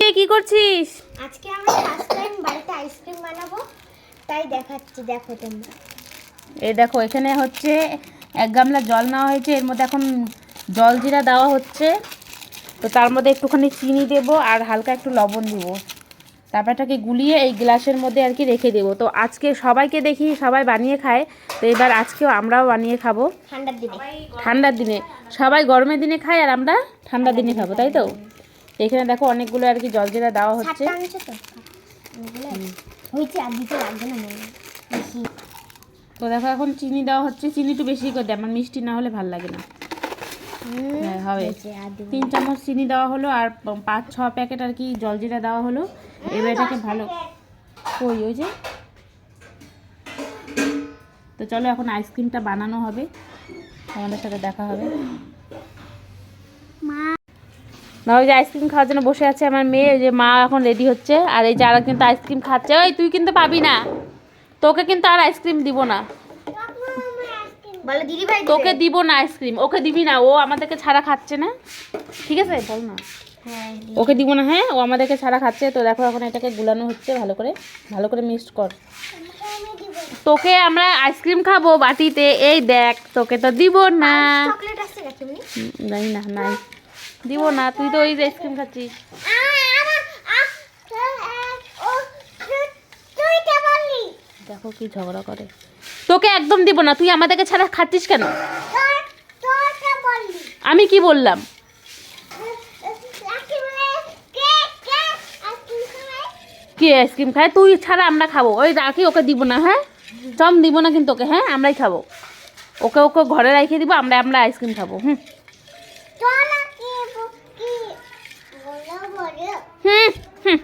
কে কি করছিস? আজকে আমরা ফার্স্ট টাইম বাড়িতে আইসক্রিম বানাবো তাই দেখাচ্ছি দেখো তোমরা। এই দেখো এখানে হচ্ছে এক গামলা জল নেওয়া হয়েছে এর মধ্যে এখন জল জিরা দেওয়া হচ্ছে। তো তার মধ্যে একটুখানি চিনি দেব আর হালকা একটু লবণ দিব। তারপর এটাকে গুলিয়ে এই গ্লাসের মধ্যে আর কি রেখে দেবো। তো আজকে সবাইকে দেখি সবাই বানিয়ে খায়। তো এবার আজকেও আমরাও বানিয়ে খাব। ঠান্ডার দিনে। ঠান্ডার দিনে। সবাই গরমের দিনে খায় আর আমরা ঠান্ডার দিনে খাব তাই তো? এখানে দেখো অনেকগুলো আর কি জল জিরা দেওয়া হচ্ছে। তো? দেখো এখন চিনি দেওয়া হচ্ছে। চিনি একটু বেশি করে দেয় আমার মিষ্টি না হলে ভালো লাগে না। হ্যাঁ, হবে। তিন চামচ চিনি দেওয়া হলো আর পাঁচ ছ প্যাকেট আর কি জলজিরা দেওয়া হলো। এবার এটাকে ভালো কই ওই যে। তো চলো এখন আইসক্রিমটা বানানো হবে। আমাদের সাথে দেখা হবে। না ওই যে আইসক্রিম খাওয়ার জন্য বসে আছে আমার মেয়ে ওই যে মা এখন রেডি হচ্ছে আর এই যারা কিন্তু আইসক্রিম খাচ্ছে ওই তুই কিন্তু পাবি না। তোকে কিন্তু আর আইসক্রিম দিব না। তোকে দিব। না আইসক্রিম ওকে দিবি না ও আমাদেরকে ছাড়া খাচ্ছে না। ঠিক আছে? বল না। হ্যাঁ ওকে দিব না হ্যাঁ ও আমাদেরকে ছাড়া খাচ্ছে তো দেখো এখন এটাকে গুলানো হচ্ছে ভালো করে ভালো করে মিক্সড কর। তোকে আমরা আইসক্রিম খাব বাটিতে এই দেখ তোকে তো দিব না। নাই না নাই। দিব না তুই তো ওই যে আইসক্রিম খাচ্ছিস। দেখো কি ঝগড়া করে। তোকে একদম দিব না তুই আমাদেরকে ছাড়া খাচ্ছিস কেন? আমি কি বললাম? কি আইসক্রিম খায়? তুই ছাড়া আমরা খাব। ওই রাখি ওকে দিব না হ্যাঁ? চম দিব না কিন্তু ওকে হ্যাঁ? আমরাই খাব। ওকে ওকে ঘরে রেখে দিব আমরা আমরা আইসক্রিম খাব হুম হুম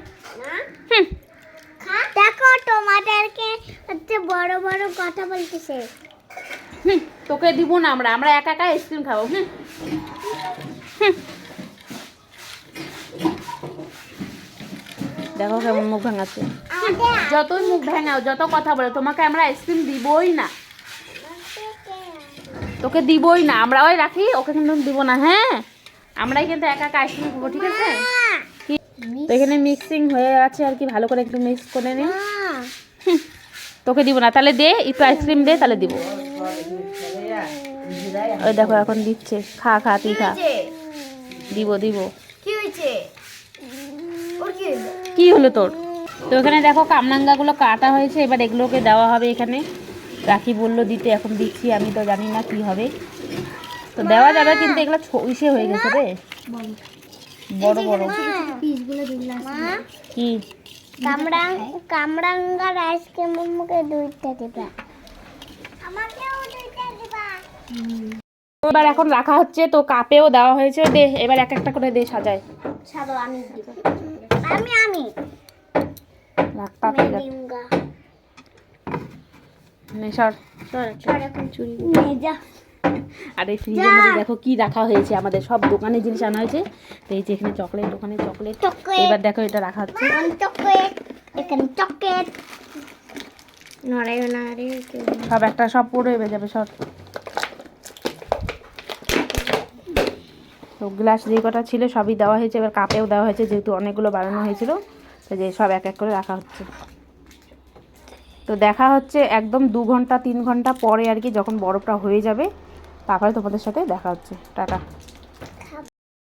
হুম দেখো তোমাদেরকে হচ্ছে বড় বড় কথা বলতেছে। হুম তোকে দিব না আমরা আমরা একা একা আইসক্রিম খাব হুম। দেখো কেমন মুখ ভাঙাচ্ছে। যতই মুখ ভেঙাও যত কথা বলে তোমাকে আমরা আইসক্রিম দিবই না। তোকে দিবই না আমরা ওই রাখি ওকে কিন্তু দিব না হ্যাঁ? আমরাই কিন্তু একা একা আইসক্রিম খাব ঠিক আছে? তো এখানে মিক্সিং হয়ে আছে আর কি ভালো করে একটু মিক্স করে নে। হুম, তোকে দিব না তাহলে দে একটু আইসক্রিম দে তাহলে দিব। ওই দেখো এখন দিচ্ছে। খা খা তুই খা। দিব দিব। কি হয়েছে? ওর কি হয়েছে? কি হলো তোর? তো এখানে দেখো কামরাঙ্গাগুলো কাটা হয়েছে এবার এগুলোকে দেওয়া হবে এখানে। রাখি বলল দিতে এখন দিচ্ছি আমি তো জানি না কি হবে। তো দেওয়া যাবে কিন্তু এগুলো ছো- ইসে হয়ে গেছে রে। বড় বড়। কি? কামরাং কামরাঙ্গার আইসক্রিম মুখে দুইটা দিবা। আমাকেও দুইটা দিবা। এবার এখন রাখা হচ্ছে তো কাপেও দেওয়া হয়েছে। দে এবার এক একটা করে দে সাজায় সাদো আমি দিব। আমি আমি। রাখ তাড়াতাড়ি রাখ। দিমগা নে, সর। সর এখন চুরি যা। আর এই ফ্রিজের মধ্যে দেখো কি রাখা হয়েছে আমাদের সব দোকানে জিনিস আনা হয়েছে। তো এই যে এখানে চকলেট দোকানে চকলেট এবার দেখো এটা রাখা হচ্ছে। চকলেট এখানে চকলেট সব একটা সব পুরো হয়ে যাবে সব। তো গ্লাস যে কটা ছিল সবই দেওয়া হয়েছে এবার কাপেও দেওয়া হয়েছে যেহেতু অনেকগুলো বানানো হয়েছিল তো যে সব এক এক করে রাখা হচ্ছে। তো দেখা হচ্ছে একদম দু ঘণ্টা তিন ঘণ্টা পরে আর কি যখন বরফটা হয়ে যাবে তারপরে তোমাদের সাথে দেখা হচ্ছে। টাটা।